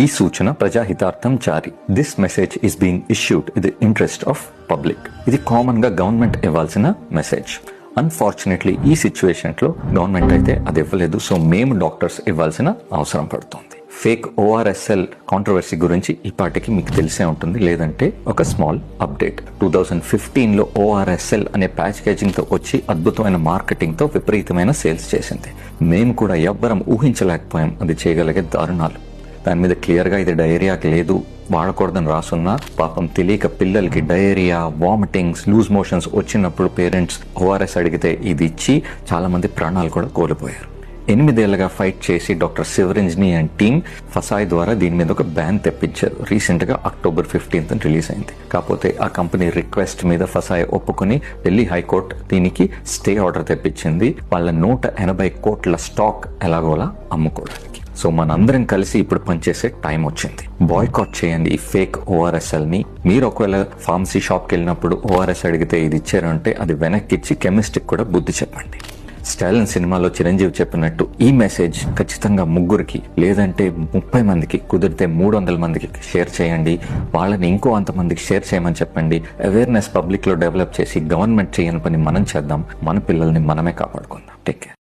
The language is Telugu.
ఈ సూచన ప్రజాహితార్థం జారీ. This message is being issued in the interest of public ఇది కామన్గా గవర్నమెంట్ ఇవ్వాల్సిన మెసేజ్ అన్ఫార్చునేట్లీ ఈ సిచ్యువేషన్లో గవర్నమెంట్ అయితే అది ఇవ్వలేదు. సో మేము డాక్టర్స్ ఇవ్వాల్సిన అవసరం పడుతుంది. ఫేక్ ఓఆర్ఎస్ఎల్ కాంట్రవర్సీ గురించి ఇప్పటికి మీకు తెలిసే ఉంటుంది. లేదంటే ఒక స్మాల్ అప్డేట్ టూ థౌజండ్ ఫిఫ్టీన్లో ఓఆర్ఎస్ఎల్ అనే ప్యాకేజింగ్తో వచ్చి అద్భుతమైన మార్కెటింగ్తో విపరీతమైన సేల్స్ చేసింది. మేము కూడా ఎవ్వరం ఊహించలేకపోయాం. అది చేయగలిగే దారుణాలు. దాని మీద క్లియర్గా ఇది డయేరియాకి లేదు వాడకూడదని రాసున్నా పాపం తెలియక పిల్లలకి డయేరియా వామిటింగ్స్ లూజ్ మోషన్స్ వచ్చినప్పుడు పేరెంట్స్ ఓఆర్ఎస్ అడిగితే ఇది ఇచ్చి చాలామంది ప్రాణాలు కూడా కోల్పోయారు. ఎనిమిదేళ్ళుగా ఫైట్ చేసి doctor Shivaranjani and team FSSAI ద్వారా దీని మీద ఒక బ్యాన్ తెప్పించారు. రీసెంట్గా అక్టోబర్ ఫిఫ్టీన్త్ రిలీజ్ అయింది. కాకపోతే ఆ కంపెనీ రిక్వెస్ట్ మీద ఫసాయ్ ఒప్పుకుని ఢిల్లీ హైకోర్టు దీనికి స్టే ఆర్డర్ తెప్పించింది. వాళ్ళ నూట ఎనభై కోట్ల స్టాక్ ఎలాగోలా అమ్ముకోవడానికి. సో మనందరం కలిసి ఇప్పుడు పనిచేసే టైం వచ్చింది. బాయ్కాట్ చేయండి ఈ ఫేక్ ఓఆర్ఎస్ఎల్ని. మీరు ఒకవేళ ఫార్మసీ షాప్కి వెళ్ళినప్పుడు ఓఆర్ఎస్ అడిగితే ఇది ఇచ్చారంటే అది వెనక్కి ఇచ్చి కెమిస్ట్కి కూడా బుద్ధి చెప్పండి. స్టాలిన్ సినిమాలో చిరంజీవి చెప్పినట్టు ఈ మెసేజ్ ఖచ్చితంగా ముగ్గురికి లేదంటే ముప్పై మందికి కుదిరితే మూడు వందల మందికి షేర్ చేయండి. వాళ్ళని ఇంకో అంతమందికి షేర్ చేయమని చెప్పండి. అవేర్నెస్ పబ్లిక్లో డెవలప్ చేసి గవర్నమెంట్ చేయని పని మనం చేద్దాం. మన పిల్లల్ని మనమే కాపాడుకుందాం. Take care